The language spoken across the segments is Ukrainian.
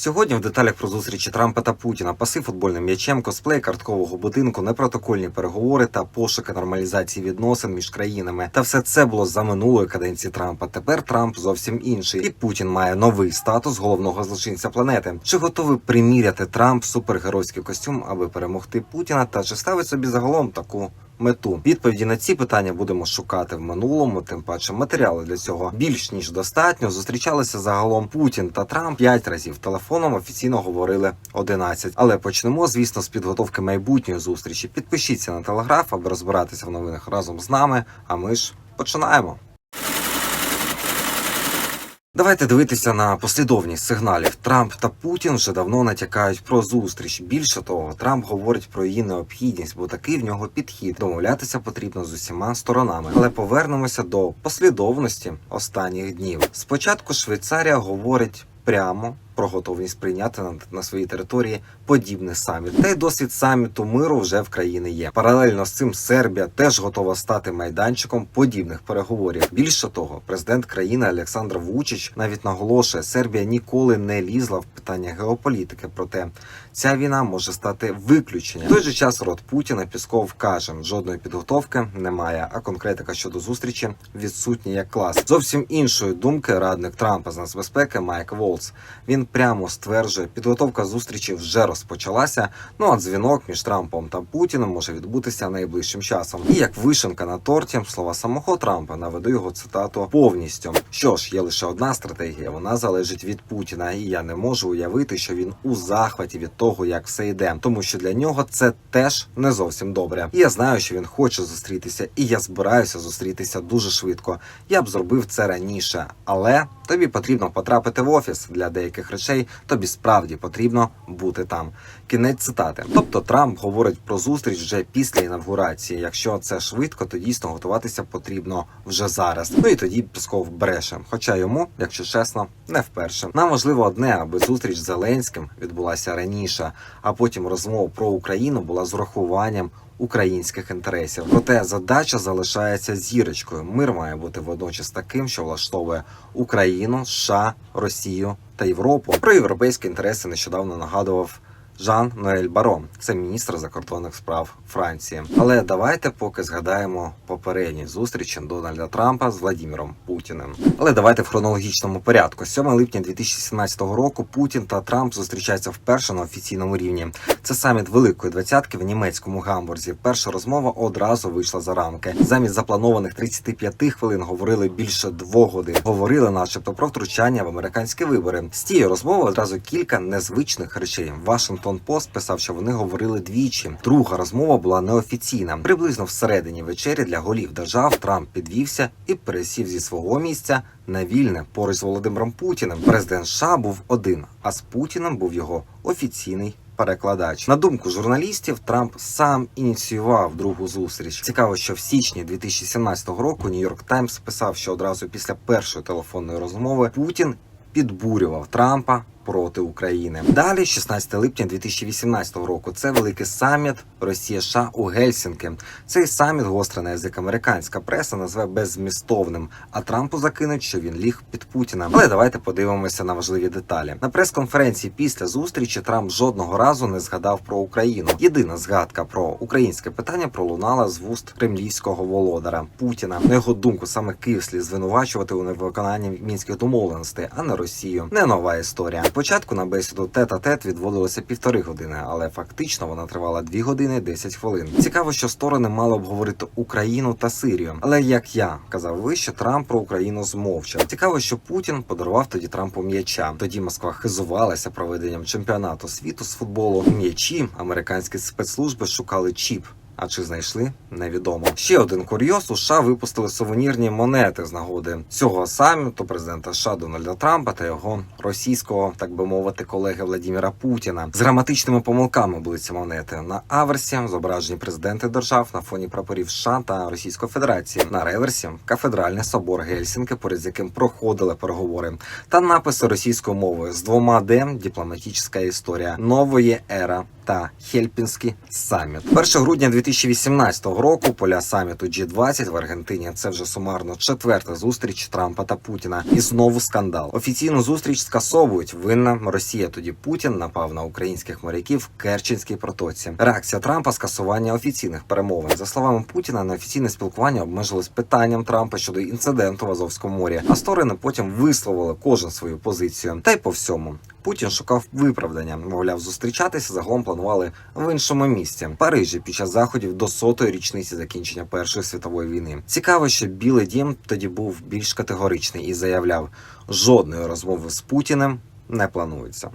Сьогодні в деталях про зустрічі Трампа та Путіна, паси футбольним м'ячем, косплей карткового будинку, непротокольні переговори та пошуки нормалізації відносин між країнами. Та все це було за минулої каденції Трампа. Тепер Трамп зовсім інший, і Путін має новий статус головного злочинця планети. Чи готовий приміряти Трамп супергеройський костюм, аби перемогти Путіна? Та чи ставить собі загалом таку? Мету відповіді на ці питання будемо шукати в минулому. Тим паче матеріали для цього більш ніж достатньо. Зустрічалися загалом Путін та Трамп п'ять разів. Телефоном офіційно говорили 11. Але почнемо, звісно, з підготовки майбутньої зустрічі. Підпишіться на телеграф, аби розбиратися в новинах разом з нами. А ми ж починаємо. Давайте дивитися на послідовність сигналів. Трамп та Путін вже давно натякають про зустріч. Більше того, Трамп говорить про її необхідність, бо такий в нього підхід. Домовлятися потрібно з усіма сторонами. Але повернемося до послідовності останніх днів. Спочатку Швейцарія говорить прямо. Про готовність прийняти на, на своїй території подібний саміт. Та й досвід саміту миру вже в країни є. Паралельно з цим Сербія теж готова стати майданчиком подібних переговорів. Більше того, президент країни Олександр Вучич навіть наголошує, Сербія ніколи не лізла в питання геополітики. Проте ця війна може стати виключенням. В той же час рот Путіна Пісков каже, жодної підготовки немає, а конкретика щодо зустрічі відсутня як клас. Зовсім іншої думки радник Трампа з нацбезпеки Майк Волц. Він прямо стверджує, підготовка зустрічі вже розпочалася. Ну а дзвінок між Трампом та Путіним може відбутися найближчим часом. І як вишенка на торті, слова самого Трампа наведу його цитату повністю. Що ж, є лише одна стратегія. Вона залежить від Путіна, і я не можу уявити, що він у захваті від того, як все йде, тому що для нього це теж не зовсім добре. І я знаю, що він хоче зустрітися, і я збираюся зустрітися дуже швидко. Я б зробив це раніше, але тобі потрібно потрапити в офіс для деяких речей. Тобі справді потрібно бути там. Кінець цитати. Тобто Трамп говорить про зустріч вже після інавгурації. Якщо це швидко, то дійсно готуватися потрібно вже зараз. Ну і тоді Песков бреше. Хоча йому, якщо чесно, не вперше. Нам важливо одне, аби зустріч з Зеленським відбулася раніше, а потім розмова про Україну була з урахуванням. Українських інтересів, проте задача залишається зірочкою. Мир має бути водночас таким, що влаштовує Україну, США, Росію та Європу. Про європейські інтереси нещодавно нагадував Жан Ноель Барон, це міністр закордонних справ Франції. Але давайте поки згадаємо попередні зустрічі Дональда Трампа з Владіміром Путіним. Але давайте в хронологічному порядку. 7 липня 2017 року Путін та Трамп зустрічаються вперше на офіційному рівні. Це саміт Великої двадцятки в німецькому гамбурзі. Перша розмова одразу вийшла за рамки. Замість запланованих 35 хвилин говорили більше двох годин. Говорили, начебто, про втручання в американські вибори. З тієї розмови одразу кілька незвичних речей. Вашингтон Пост писав, що вони говорили двічі. Друга розмова була неофіційна. Приблизно всередині вечері для голів держав Трамп підвівся і пересів зі свого місця на вільне поруч з Володимиром Путіним. Президент США був один, а з Путіним був його офіційний. Перекладач на думку журналістів, Трамп сам ініціював другу зустріч. Цікаво, що в січні 2017 року Нью-Йорк Таймс писав, що одразу після першої телефонної розмови Путін підбурював Трампа проти України. Далі, 16 липня 2018 року, це великий саміт Росія США у Гельсінки. Цей саміт гостра на язик американська преса назве беззмістовним, а Трампу закинуть, що він ліг під Путіна. Але давайте подивимося на важливі деталі. На прес-конференції після зустрічі Трамп жодного разу не згадав про Україну. Єдина згадка про українське питання пролунала з вуст кремлівського володара Путіна. На його думку, саме Київ слід звинувачувати у невиконанні мінських домовленостей, а не Росію. Не нова історія. Спочатку на бесіду тет-а-тет відводилося півтори години, але фактично вона тривала 2 години 10 хвилин. Цікаво, що сторони мали обговорити Україну та Сирію. Але як я казав вище, Трамп про Україну змовчав. Цікаво, що Путін подарував тоді Трампу м'яча. Тоді Москва хизувалася проведенням чемпіонату світу з футболу. М'ячі американські спецслужби шукали чіп. А чи знайшли невідомо. Ще один курйоз у США випустили сувенірні монети з нагоди цього саміту президента США Дональда Трампа та його російського, так би мовити, колеги Владіміра Путіна. З граматичними помилками були ці монети. На аверсі зображені президенти держав на фоні прапорів США та Російської Федерації. На реверсі кафедральний собор Гельсінки, поряд з яким проходили переговори, та написи російською мовою з двома Д дипломатична історія нової ера та Хельпінський саміт. 1 грудня 2018 року поля саміту G20 в Аргентині. Це вже сумарно четверта зустріч Трампа та Путіна. І знову скандал. Офіційну зустріч скасовують. Винна Росія. Тоді Путін напав на українських моряків в Керченській протоці. Реакція Трампа скасування офіційних перемовин. За словами Путіна, неофіційне спілкування обмежилось питанням Трампа щодо інциденту в Азовському морі. А сторони потім висловили кожен свою позицію. Та й по всьому. Путін шукав виправдання. Мовляв, зустрічатися загалом планували в іншому місці в Парижі під час заходів до сотої річниці закінчення Першої світової війни. Цікаво, що Білий Дім тоді був більш категоричний і заявляв, жодної розмови з Путіним не планується.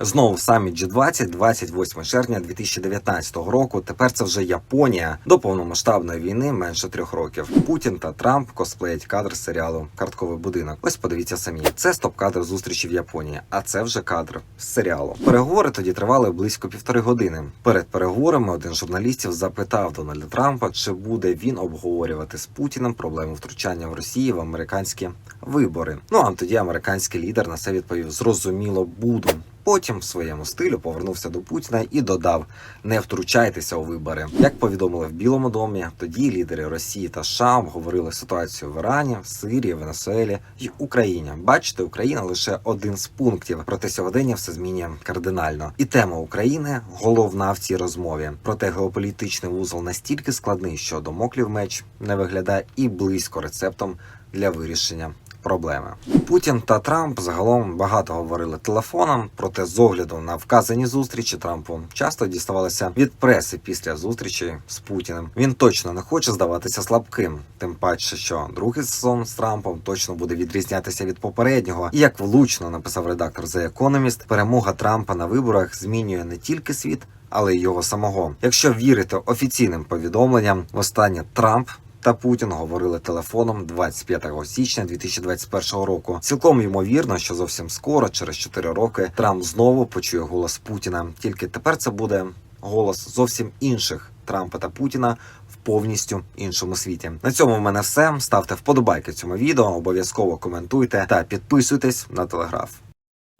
Знову саміт G20, 28 червня 2019 року. Тепер це вже Японія до повномасштабної війни менше трьох років. Путін та Трамп косплеять кадр серіалу Картковий будинок. Ось подивіться самі. Це стоп-кадр зустрічі в Японії, а це вже кадр з серіалу. Переговори тоді тривали близько півтори години. Перед переговорами один з журналістів запитав Дональда Трампа, чи буде він обговорювати з Путіним проблему втручання в Росії в американські вибори. Ну а тоді американський лідер на це відповів: зрозуміло, буду. Потім в своєму стилю повернувся до Путіна і додав: не втручайтеся у вибори. Як повідомили в Білому домі, тоді лідери Росії та США обговорили ситуацію в Ірані, Сирії, Венесуелі й Україні. Бачите, Україна лише один з пунктів. Проте сьогодення все змінює кардинально. І тема України головна в цій розмові. Проте геополітичний вузол настільки складний, що домоклів меч не виглядає і близько рецептом для вирішення проблеми. Путін та Трамп загалом багато говорили телефоном, проте з огляду на вказані зустрічі Трампу часто діставалося від преси після зустрічі з Путіним. Він точно не хоче здаватися слабким, тим паче, що другий сезон з Трампом точно буде відрізнятися від попереднього. І як влучно написав редактор The Economist, перемога Трампа на виборах змінює не тільки світ. Але й його самого. Якщо вірити офіційним повідомленням, востаннє Трамп та Путін говорили телефоном 25 січня 2021 року. Цілком ймовірно, що зовсім скоро, через 4 роки, Трамп знову почує голос Путіна. Тільки тепер це буде голос зовсім інших Трампа та Путіна повністю іншому світі. На цьому в мене все. Ставте вподобайки цьому відео, обов'язково коментуйте та підписуйтесь на телеграф.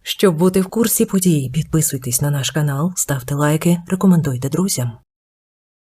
Щоб бути в курсі подій, підписуйтесь на наш канал, ставте лайки, рекомендуйте друзям.